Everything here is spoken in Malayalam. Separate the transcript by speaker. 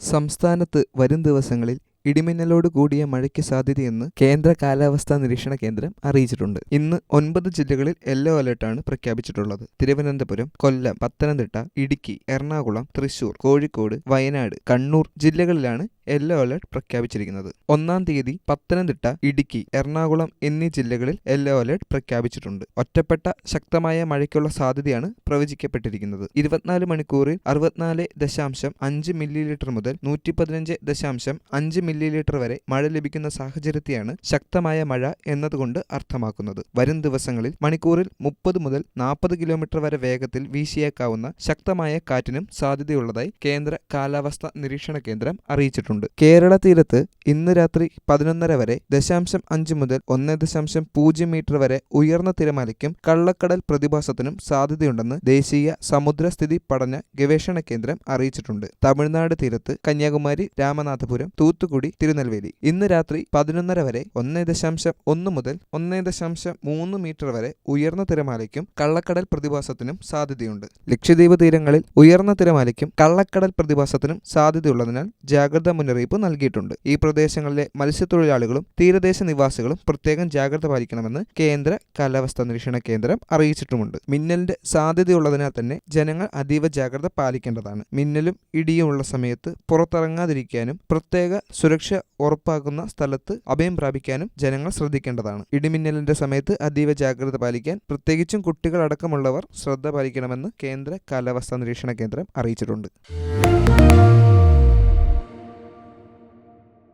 Speaker 1: സംസ്ഥാനത്ത് വരും ദിവസങ്ങളിൽ ഇടിമിന്നലോട് കൂടിയ മഴയ്ക്ക് സാധ്യതയെന്ന് കേന്ദ്ര കാലാവസ്ഥാ നിരീക്ഷണ കേന്ദ്രം അറിയിച്ചിട്ടുണ്ട്. ഇന്ന് ഒൻപത് ജില്ലകളിൽ യെല്ലോ അലർട്ടാണ് പ്രഖ്യാപിച്ചിട്ടുള്ളത്. തിരുവനന്തപുരം കൊല്ലം പത്തനംതിട്ട ഇടുക്കി എറണാകുളം തൃശൂർ കോഴിക്കോട് വയനാട് കണ്ണൂർ ജില്ലകളിലാണ് യെല്ലോ അലർട്ട് പ്രഖ്യാപിച്ചിരിക്കുന്നത്. ഒന്നാം തീയതി പത്തനംതിട്ട ഇടുക്കി എറണാകുളം എന്നീ ജില്ലകളിൽ യെല്ലോ അലർട്ട് പ്രഖ്യാപിച്ചിട്ടുണ്ട്. ഒറ്റപ്പെട്ട ശക്തമായ മഴയ്ക്കുള്ള സാധ്യതയാണ് പ്രവചിക്കപ്പെട്ടിരിക്കുന്നത്. ഇരുപത്തിനാല് മണിക്കൂറിൽ അറുപത്തിനാല് ദശാംശം അഞ്ച് മില്ലി ലിറ്റർ മുതൽ നൂറ്റി പതിനഞ്ച് ദശാംശം അഞ്ച് മില്ലി ലിറ്റർ വരെ മഴ ലഭിക്കുന്ന സാഹചര്യത്തെയാണ് ശക്തമായ മഴ എന്നതുകൊണ്ട് അർത്ഥമാക്കുന്നത്. വരും ദിവസങ്ങളിൽ മണിക്കൂറിൽ മുപ്പത് മുതൽ നാൽപ്പത് കിലോമീറ്റർ വരെ വേഗത്തിൽ വീശിയേക്കാവുന്ന ശക്തമായ കാറ്റിനും സാധ്യതയുള്ളതായി കേന്ദ്ര കാലാവസ്ഥാ നിരീക്ഷണ കേന്ദ്രം അറിയിച്ചിട്ടുണ്ട്. കേരള തീരത്ത് ഇന്ന് രാത്രി പതിനൊന്നര വരെ ദശാംശം അഞ്ച് മുതൽ ഒന്ന് ദശാംശം പൂജ്യം മീറ്റർ വരെ ഉയർന്ന തിരമാലയ്ക്കും കള്ളക്കടൽ പ്രതിഭാസത്തിനും സാധ്യതയുണ്ടെന്ന് ദേശീയ സമുദ്രസ്ഥിതി പഠന ഗവേഷണ കേന്ദ്രം അറിയിച്ചിട്ടുണ്ട്. തമിഴ്നാട് തീരത്ത് കന്യാകുമാരി രാമനാഥപുരം തൂത്തുക്കുടി തിരുനെൽവേലി ഇന്ന് രാത്രി പതിനൊന്നര വരെ ഒന്ന് ദശാംശം ഒന്ന് മുതൽ ഒന്ന് ദശാംശം മൂന്ന് മീറ്റർ വരെ ഉയർന്ന തിരമാലയ്ക്കും കള്ളക്കടൽ പ്രതിഭാസത്തിനും സാധ്യതയുണ്ട്. ലക്ഷദ്വീപ് തീരങ്ങളിൽ ഉയർന്ന തിരമാലയ്ക്കും കള്ളക്കടൽ പ്രതിഭാസത്തിനും സാധ്യതയുള്ളതിനാൽ ജാഗ്രതാ മുന്നറിയിപ്പ് നൽകിയിട്ടുണ്ട്. ഈ പ്രദേശങ്ങളിലെ മത്സ്യത്തൊഴിലാളികളും തീരദേശ നിവാസികളും പ്രത്യേകം ജാഗ്രത പാലിക്കണമെന്ന് കേന്ദ്ര കാലാവസ്ഥാ നിരീക്ഷണ കേന്ദ്രം അറിയിച്ചിട്ടുമുണ്ട്. മിന്നലിന്റെ സാധ്യതയുള്ളതിനാൽ തന്നെ ജനങ്ങൾ അതീവ ജാഗ്രത പാലിക്കേണ്ടതാണ്. മിന്നലും ഇടിയുമുള്ള സമയത്ത് പുറത്തിറങ്ങാതിരിക്കാനും പ്രത്യേക സുരക്ഷ ഉറപ്പാക്കുന്ന സ്ഥലത്ത് അഭയം പ്രാപിക്കാനും ജനങ്ങൾ ശ്രദ്ധിക്കേണ്ടതാണ്. ഇടിമിന്നലിന്റെ സമയത്ത് അതീവ ജാഗ്രത പാലിക്കാൻ പ്രത്യേകിച്ചും കുട്ടികളടക്കമുള്ളവർ ശ്രദ്ധ പാലിക്കണമെന്ന് കേന്ദ്ര കാലാവസ്ഥാ നിരീക്ഷണ കേന്ദ്രം അറിയിച്ചിട്ടുണ്ട്.